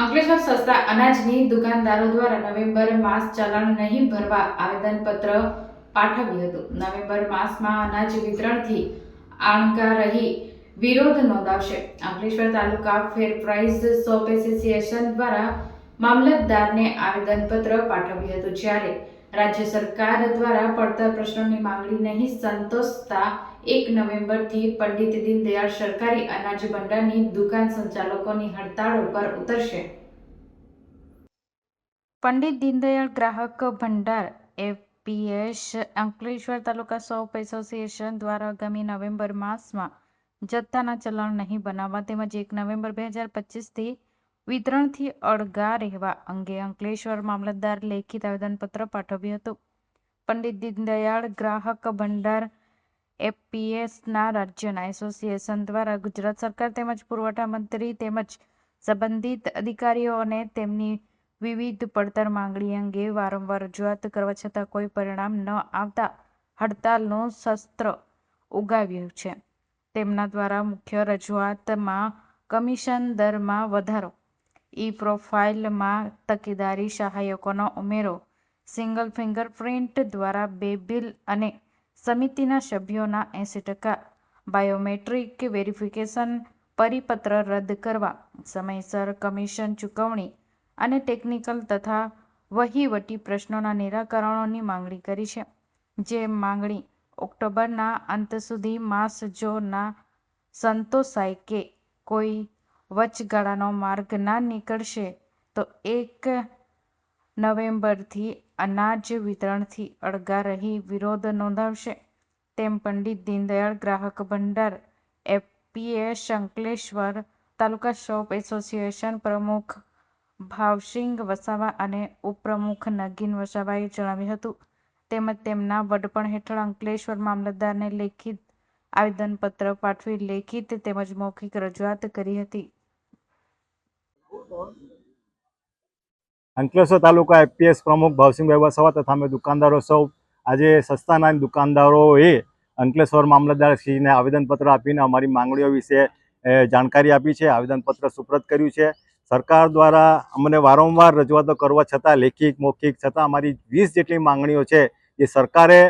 અંકલેશ્વર સસ્તા અનાજની દુકાનદારો દ્વારા નવેમ્બર માસ ચલણ નહીં ભરવા આવેદનપત્ર પાઠવ્યું હતું. નવેમ્બર માસમાં અનાજ વિતરણથી આણકા રહી વિરોધ નોંધાવશે. Ankleshwar taluka fair price shop association દ્વારા મામલતદારને આવેદનપત્ર પાઠવ્યું હતું. જ્યારે રાજ્ય સરકાર દ્વારા પડતર પ્રશ્નોની માંગણી નહીં સંતોષતા એક નવેમ્બરથી પંડિત દીનદયાળ સરકારી અનાજ ભંડારની દુકાન સંચાલકોની હડતાળ ઉપર ઉતરશે. પંડિત દીનદયાળ ગ્રાહક ભંડાર, એફપીએસ, અંકલેશ્વર તાલુકા સૌ એસોસિએશન દ્વારા આગામી નવેમ્બર માસમાં જથ્થાના ચલણ નહીં બનાવવા તેમજ એક નવેમ્બર બે હજાર પચીસથી વિતરણથી અળગા રહેવા અંગે અંકલેશ્વર મામલતદાર લેખિત આવેદનપત્ર પાઠવ્યું હતું. પંડિત દીનદયાળ ગ્રાહક ભંડાર એપીએસના રાજ્યના એસોસિએશન દ્વારા ગુજરાત સરકાર તેમજ પુરવઠા મંત્રી તેમજ સંબંધિત અધિકારીઓને તેમની વિવિધ પડતર માંગણી અંગે વારંવાર રજૂઆત કરવા છતાં કોઈ પરિણામ ન આવતા હડતાલનું શસ્ત્ર ઉગાવ્યું છે. તેમના દ્વારા મુખ્ય રજૂઆતમાં કમિશન દરમાં વધારો ઈ પ્રોફાઇલમાં તકેદારી સહાયકોનો ઉમેરો. સિંગલ ફિંગરપ્રિન્ટ દ્વારા બે બિલ અને સમિતિના સભ્યોના એંસી ટકા. બાયોમેટ્રિક વેરિફિકેશન પરિપત્ર રદ કરવા. સમયસર કમિશન ચૂકવણી અને ટેકનિકલ તથા વહીવટી પ્રશ્નોના નિરાકરણોની માંગણી કરી છે. જે માંગણી ઓક્ટોબરના અંત સુધી માસ જો ના સંતોષાય કે કોઈ વચગાળાનો માર્ગ ના નીકળશે, તો એક નવેમ્બરથી અનાજ વિતરણથી અળગા રહી વિરોધ નોંધાવશે. તેમ પંડિત દીનદયાળ ગ્રાહક ભંડાર APS Ankleshwar taluka shop association પ્રમુખ ભાવસિંગ વસાવા અને ઉપપ્રમુખ નગીન વસાવાએ જણાવ્યું હતું. તેમજ તેમના વડપણ હેઠળ અંકલેશ્વર મામલતદારને લેખિત આવેદનપત્ર પાઠવી લેખિત તેમજ મૌખિક રજૂઆત કરી હતી. અંકલેશ્વર તાલુકા એપીએસ પ્રમુખ ભાવસિંહભાઈ વસાવા તથા અમે દુકાનદારો સૌ આજે સસ્તાના દુકાનદારોએ અંકલેશ્વર મામલતદારશ્રીને આવેદનપત્ર આપીને અમારી માંગણીઓ વિશે જાણકારી આપી છે, આવેદનપત્ર સુપ્રત કર્યું છે. સરકાર દ્વારા અમને વારંવાર રજૂઆતો કરવા છતાં લેખિત મૌખિક છતાં અમારી વીસ જેટલી માંગણીઓ છે એ સરકારે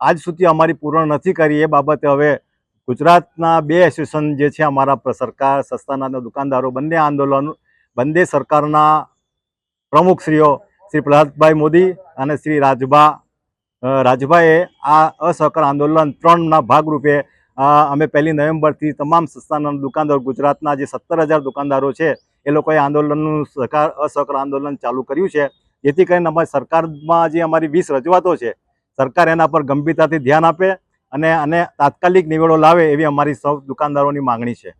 આજ સુધી અમારી પૂર્ણ નથી કરી. એ બાબતે હવે ગુજરાતના બે એસોસિએશન જે છે, અમારા સરકાર, સસ્તાના દુકાનદારો બંને આંદોલન બંને સરકારના પ્રમુખશ્રીઓ શ્રી પ્રહલાદભાઈ મોદી અને શ્રી રાજભા રાજભાઈએ આ અસહકાર આંદોલન ત્રણના ભાગરૂપે અમે પહેલી નવેમ્બરથી તમામ સંસ્થાના દુકાનદારો, ગુજરાતના જે સત્તર હજાર દુકાનદારો છે, એ લોકોએ આંદોલનનું સહકાર, અસહકાર આંદોલન ચાલુ કર્યું છે. જેથી કરીને અમારી સરકારમાં જે અમારી વીસ રજૂઆતો છે, સરકાર એના પર ગંભીરતાથી ધ્યાન આપે અને અને તાત્કાલિક નિવેડો લાવે એવી અમારી સૌ દુકાનદારોની માંગણી છે.